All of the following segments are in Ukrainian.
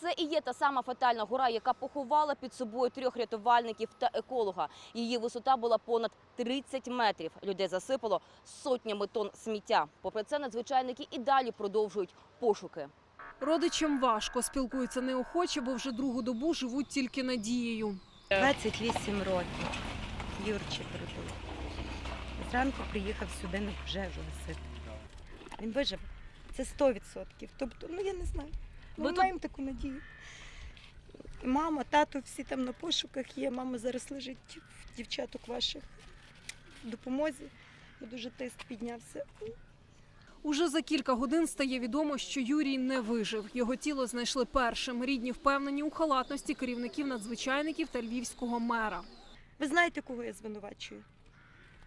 Це і є та сама фатальна гора, яка поховала під собою трьох рятувальників та еколога. Її висота була понад 30 метрів. Людей засипало сотнями тонн сміття. Попри це, надзвичайники і далі продовжують пошуки. Родичам важко спілкуються неохоче, бо вже другу добу живуть тільки надією. 28 років. Юрчик прибув. Зранку приїхав сюди на пожежу гасити. Він вижив. Це 100%. Тобто, ну я не знаю. Ми тут- маємо таку надію. Мама, тато, всі там на пошуках є. Мама зараз лежить в дівчаток ваших в допомозі. Бо дуже тиск піднявся. Уже за кілька годин стає відомо, що Юрій не вижив. Його тіло знайшли першим. Рідні впевнені у халатності керівників надзвичайників та львівського мера. Ви знаєте, кого я звинувачую?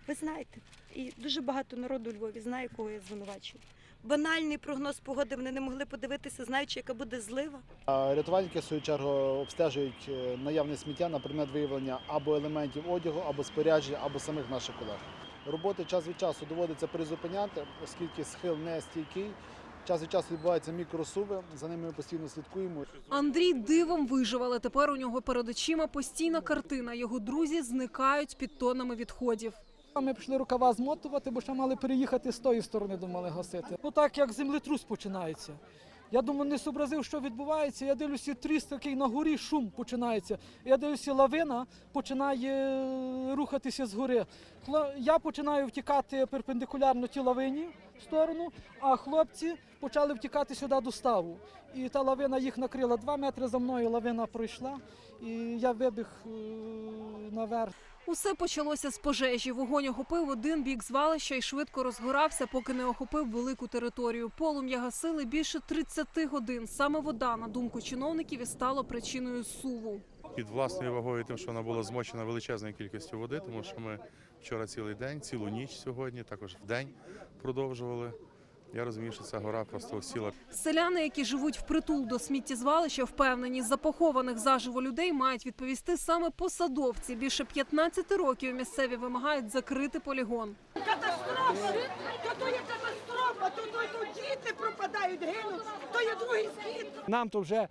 Ви знаєте. І дуже багато народу у Львові знає, кого я звинувачую. Банальний прогноз погоди вони не могли подивитися, знаючи, яка буде злива. А Рятувальники, в свою чергу, обстежують е, наявне сміття на предмет виявлення або елементів одягу, або спорядження, або самих наших колег. Роботи час від часу доводиться призупиняти, оскільки схил не стійкий. Час від часу відбуваються мікросуви, за ними ми постійно слідкуємо. Андрій дивом вижив, але тепер у нього перед очима постійна картина. Його друзі зникають під тоннами відходів. Ми пішли рукава змотувати, бо ще мали переїхати з тої сторони, думали гасити. Ну так як землетрус починається. Я думаю, не зобразив, що відбувається. Я дивлюся, тріс такий на горі, шум починається. Я дивлюся, лавина починає е, рухатися з гори. Я починаю втікати перпендикулярно тій лавині в сторону, а хлопці почали втікати сюди до ставу. І та лавина їх накрила. Два метри за мною лавина пройшла, і я вибіг е, наверх. Усе почалося з пожежі. Вогонь охопив один бік звалища і швидко розгорався, поки не охопив велику територію. Полум'я гасили більше 30 годин. Саме вода, на думку чиновників, і стала причиною суву. під власною вагою, тим, що вона була змочена величезною кількістю води, тому що ми вчора цілий день, цілу ніч сьогодні, також в день продовжували. Я розумію, що ця гора просто осіла. Селяни, які живуть впритул до сміттєзвалища, впевнені, за похованих заживо людей мають відповісти саме посадовці. Більше 15 років місцеві вимагають закрити полігон. Катастрофа! То є катастрофа, то, то, то діти пропадають, гинуть, то є другий світ. Нам то вже,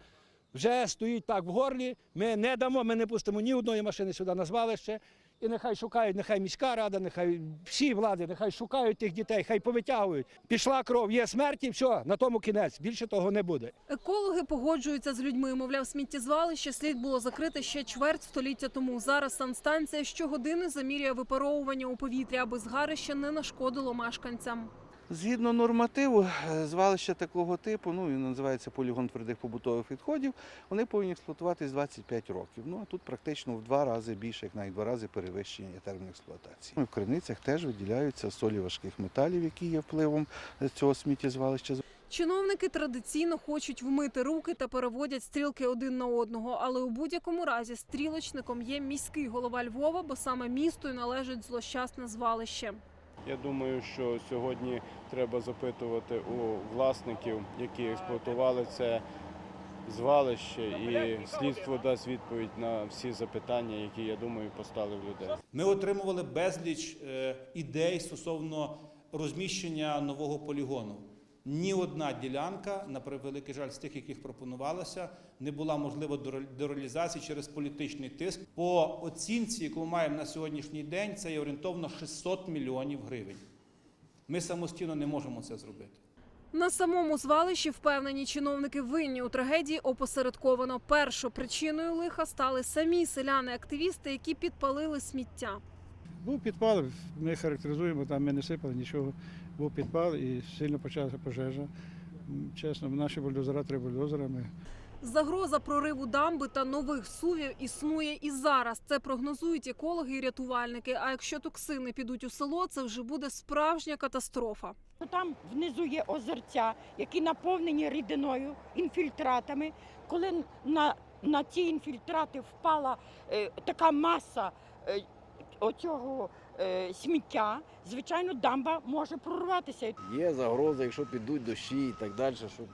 вже стоїть так в горлі. Ми не дамо, ми не пустимо ні одної машини сюди на звалище. І нехай шукають, нехай міська рада, нехай всі влади, нехай шукають тих дітей, хай повитягують. Пішла кров, є смерть і все, на тому кінець. Більше того не буде. Екологи погоджуються з людьми. Мовляв, сміттєзвалище слід було закрити ще чверть століття тому. Зараз санстанція щогодини замірює випаровування у повітря, аби згарище не нашкодило мешканцям. Згідно нормативу, е, звалища такого типу, ну він називається полігон твердих побутових відходів, вони повинні експлуатуватись 25 років. Ну а тут практично в два рази більше, як навіть два рази перевищення терміну експлуатації. В криницях теж виділяються солі важких металів, які є впливом е, цього сміттєзвалища. Чиновники традиційно хочуть вмити руки та переводять стрілки один на одного. Але у будь-якому разі стрілочником є міський голова Львова, бо саме місту належить злощасне звалище. Я думаю, що сьогодні треба запитувати у власників, які експлуатували це звалище, і слідство дасть відповідь на всі запитання, які я думаю постали в людей. Ми отримували безліч е, ідей стосовно розміщення нового полігону. Ні одна ділянка, на превеликий жаль, з тих, яких пропонувалося, не була можлива до реалізації через політичний тиск. По оцінці, яку ми маємо на сьогоднішній день, це є орієнтовно 600 мільйонів гривень. Ми самостійно не можемо це зробити. На самому звалищі впевнені чиновники винні у трагедії опосередковано. Першою причиною лиха стали самі селяни-активісти, які підпалили сміття. Був підпал, ми характеризуємо, там ми не сипали нічого. Був підпал і сильно почалася пожежа. Чесно, наші бульдозера, три бульдозера. Ми Загроза прориву дамби та нових сувів існує і зараз. Це прогнозують екологи і рятувальники. А якщо токсини підуть у село, це вже буде справжня катастрофа. Там внизу є озерця, які наповнені рідиною, інфільтратами. Коли на, на ці інфільтрати впала е, така маса е, оцього е, сміття, звичайно, дамба може прорватися. Є загроза, якщо підуть дощі і так далі, щоб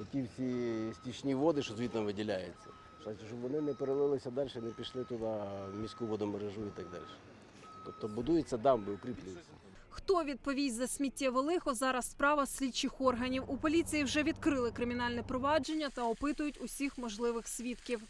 оті всі стічні води, що звідти виділяються, щоб вони не перелилися далі, не пішли туди в міську водомережу і так далі. Тобто будуються дамби, укріплюються. Хто відповість за сміттєве лихо? Зараз справа слідчих органів. У поліції вже відкрили кримінальне провадження та опитують усіх можливих свідків.